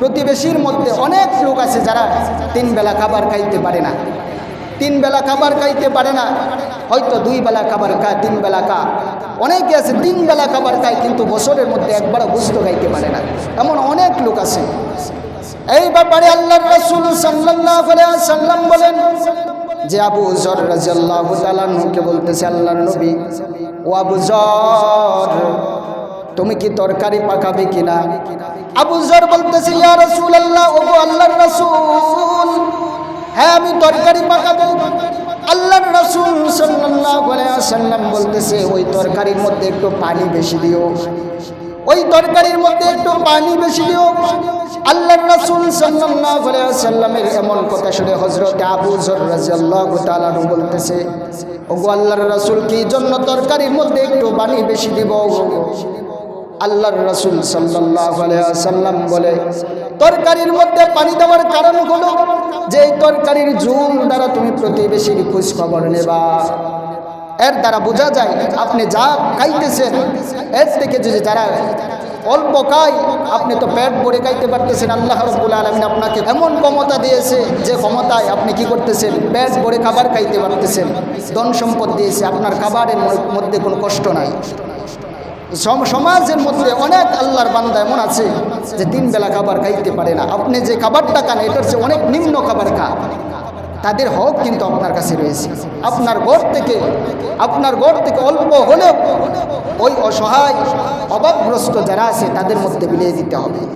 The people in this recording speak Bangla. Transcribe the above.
প্রতিবেশীর মধ্যে অনেক লোক আছে যারা তিন বেলা খাবার খাইতে পারে না। তিন বেলা খাবার খাইতে পারে না, হয়তো দুই বেলা খাবার খায় তিন বেলা খা। অনেকে আছে তিন বেলা খাবার খায়, কিন্তু বছরের মধ্যে একবারও বুঝতে খাইতে পারে না। এমন অনেক লোক আছে। এই ব্যাপারে আল্লাহ রসুল সাল্লাম বলেন যে আবু জর তালানহুকে বলতেছে, আল্লাহর নবী, ও আবু জর তুমি কি তরকারি পাকাবে কিনা? আবু জর বলতেছে, ইয়া রসুল আল্লাহ ও আল্লাহর রসুল হ্যাঁ আমি তরকারি পাকাবো। আল্লাহর রসুল সাল্লাল্লাহু আলাইহি ওয়াসাল্লাম বলতেছে, ওই তরকারির মধ্যে একটু পানি বেশি দিও। ওই তরকারির মধ্যে একটু পানি বেশি দিও। আল্লাহর রাসূল সাল্লাল্লাহু আলাইহি ওয়াসাল্লামের এমন কথা শুনে হযরত আবু যর রাদিয়াল্লাহু তাআলা বলতেছে, ওগো আল্লাহর রাসূল, কি জন্য তরকারির মধ্যে একটু পানি বেশি দিব? আল্লাহর রাসূল ওয়াসাল্লাম বলে, তরকারির মধ্যে পানি দেওয়ার কারণ হলো যে তরকারির ঝুল দ্বারা তুমি প্রতিবেশীর খোঁজ খবর নেবা। এর দ্বারা বোঝা যায়, আপনি যা খাইতেছেন, এর থেকে যদি যারা অল্প খাই আপনি তো পেট ভরে খাইতে পারতেছেন। আল্লাহ রব্বুল আলমিন আপনাকে এমন ক্ষমতা দিয়েছে যে ক্ষমতায় আপনি কি করতেছেন? পেট ভরে খাবার খাইতে পারতেছেন। ধন সম্পদ দিয়েছে। আপনার খাবারের মধ্যে কোনো কষ্ট নাই। সমাজের মধ্যে অনেক আল্লাহর বান্দা এমন আছে যে তিন বেলা খাবার খাইতে পারে না। আপনি যে খাবারটা খান, এটার চেয়ে অনেক নিম্ন খাবার খান। তাদের হক কিন্তু আপনার কাছে রয়েছে। আপনার ঘর থেকে, আপনার ঘর থেকে অল্প হলেও ওই অসহায়, অভাবগ্রস্ত যারা আছে, তাদের মধ্যে বিলিয়ে দিতে হবে।